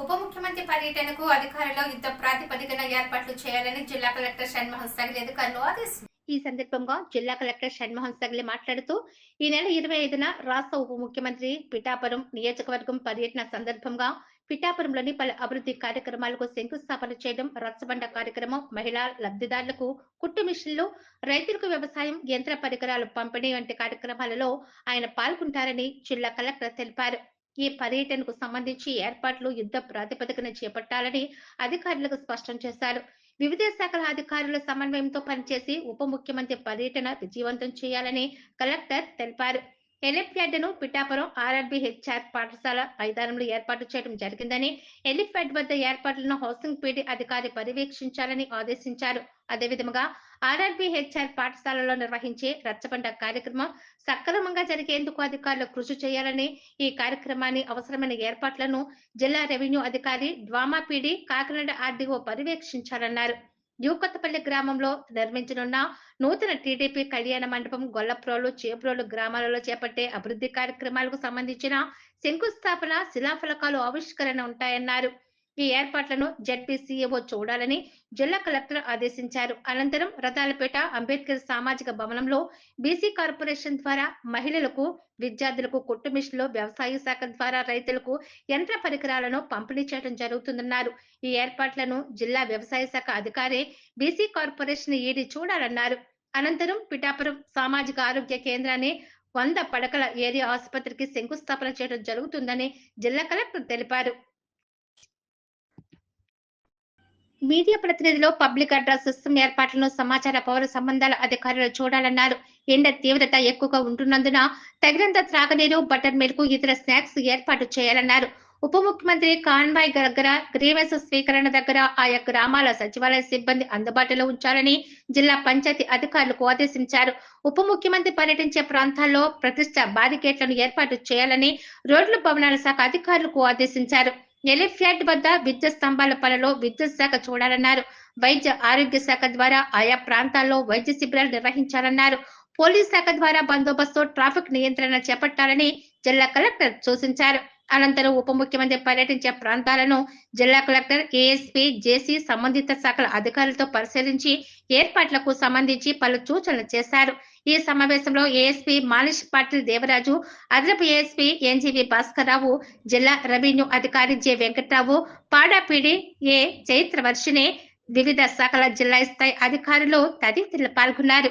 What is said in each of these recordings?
ఉప ముఖ్యమంత్రి పర్యటనకు అధికారులు యుద్ధ ప్రాతిపదికన ఏర్పాట్లు చేయాలని జిల్లా కలెక్టర్ షణ్మోహన్ సగలి అధికారులు ఆదేశించారు ఈ సందర్భంగా జిల్లా కలెక్టర్ షణ్మోహన్ సగలి మాట్లాడుతూ ఈ నెల ఇరవై ఐదున రాష్ట్ర ఉప ముఖ్యమంత్రి పిఠాపురం నియోజకవర్గం పర్యటన సందర్భంగా పిఠాపురంలోని పలు అభివృద్ధి కార్యక్రమాలకు శంకుస్థాపన చేయడం రచ్చబండ కార్యక్రమం మహిళా లబ్ధిదారులకు కుట్టు మిషన్లు రైతులకు వ్యవసాయం యంత్ర పరికరాలు పంపిణీ వంటి కార్యక్రమాలలో ఆయన పాల్గొంటారని జిల్లా కలెక్టర్ తెలిపారు. ఈ పర్యటనకు సంబంధించి ఏర్పాట్లు యుద్ధ ప్రాతిపదికన చేపట్టాలని అధికారులకు స్పష్టం చేశారు. వివిధ శాఖల అధికారుల సమన్వయంతో పనిచేసి ఉప ముఖ్యమంత్రి పర్యటన విజయవంతం చేయాలని కలెక్టర్ తెలిపారు. ఎలిఫ్యాడ్ను పిఠాపురం ఆర్ఆర్బి హెచ్ఆర్ పాఠశాల మైదానంలో ఏర్పాటు చేయడం జరిగిందని ఎలిఫ్యాడ్ వద్ద ఏర్పాట్లను హౌసింగ్ పీడీ అధికారి పర్యవేక్షించాలని ఆదేశించారు. అదేవిధంగా ఆర్ఆర్బీ హెచ్ఆర్ పాఠశాలలో నిర్వహించే రచ్చబండ కార్యక్రమం సక్రమంగా జరిగేందుకు అధికారులు కృషి చేయాలని ఈ కార్యక్రమాన్ని అవసరమైన ఏర్పాట్లను జిల్లా రెవెన్యూ అధికారి డ్వామా పీడి కాకినాడ ఆర్డీఓ పర్యవేక్షించాలన్నారు న్యూకొత్తపల్లి గ్రామంలో నిర్మించనున్న నూతన టీడీపీ కళ్యాణ మండపం గొల్లప్రోలు చేప్రోలు గ్రామాలలో చేపట్టే అభివృద్ధి కార్యక్రమాలకు సంబంధించిన శంకుస్థాపన శిలాఫలకాలు ఆవిష్కరణ ఉంటాయన్నారు. ఈ ఏర్పాట్లను జడ్పీ చూడాలని జిల్లా కలెక్టర్ ఆదేశించారు. అనంతరం రథాలపేట అంబేద్కర్ సామాజిక భవనంలో బీసీ కార్పొరేషన్ ద్వారా మహిళలకు విద్యార్థులకు కుట్టు మిషన్లు వ్యవసాయ శాఖ ద్వారా రైతులకు యంత్ర పరికరాలను పంపిణీ చేయడం జరుగుతుందన్నారు. ఈ ఏర్పాట్లను జిల్లా వ్యవసాయ శాఖ అధికారి బీసీ కార్పొరేషన్ ఈడీ చూడాలన్నారు. అనంతరం పిఠాపురం సామాజిక ఆరోగ్య కేంద్రాన్ని వంద పడకల ఏరియా ఆసుపత్రికి శంకుస్థాపన చేయడం జరుగుతుందని జిల్లా కలెక్టర్ తెలిపారు. మీడియా ప్రతినిధిలో పబ్లిక్ అడ్రస్ సిస్టమ్ ఏర్పాట్లను సమాచార పౌర సంబంధాల అధికారులు చూడాలన్నారు. ఎండ తీవ్రత ఎక్కువగా ఉంటున్నందున తగినంత త్రాగనీరు బటర్ మిల్క్ ఇతర స్నాక్స్ ఏర్పాటు చేయాలన్నారు. ఉప ముఖ్యమంత్రి కాన్వాయ్ దగ్గర గ్రీవెన్స్ స్వీకరణ దగ్గర ఆయా గ్రామాల సచివాలయ సిబ్బంది అందుబాటులో ఉంచాలని జిల్లా పంచాయతీ అధికారులకు ఆదేశించారు. ఉప ముఖ్యమంత్రి పర్యటించే ప్రాంతాల్లో ప్రతిష్ట బారికేట్లను ఏర్పాటు చేయాలని రోడ్లు భవనాల శాఖ అధికారులకు ఆదేశించారు. ఎలిఫ్లాట్ వద్ద విద్యుత్ స్తంభాల పనులు విద్యుత్ శాఖ చూడాలన్నారు. వైద్య ఆరోగ్య శాఖ ద్వారా ఆయా ప్రాంతాల్లో వైద్య శిబిరాలు నిర్వహించాలన్నారు. పోలీస్ శాఖ ద్వారా బందోబస్తు ట్రాఫిక్ నియంత్రణ చేపట్టాలని జిల్లా కలెక్టర్ సూచించారు. అనంతరం ఉప ముఖ్యమంత్రి పర్యటించే ప్రాంతాలను జిల్లా కలెక్టర్ ఏఎస్పీ జేసీ సంబంధిత శాఖల అధికారులతో పరిశీలించి ఏర్పాట్లకు సంబంధించి పలు సూచనలు చేశారు. ఈ సమావేశంలో ఏఎస్పీ మానిష్ పాటిల్ దేవరాజు అదనపు ఏఎస్పీ ఎన్జీవి భాస్కర్రావు జిల్లా రెవెన్యూ అధికారి జె వెంకట్రావు పాడాపీడి ఏ చైత్రవర్షిని వివిధ శాఖల జిల్లా స్థాయి అధికారులు తదితరులు పాల్గొన్నారు.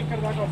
ఇక్కడ దాకా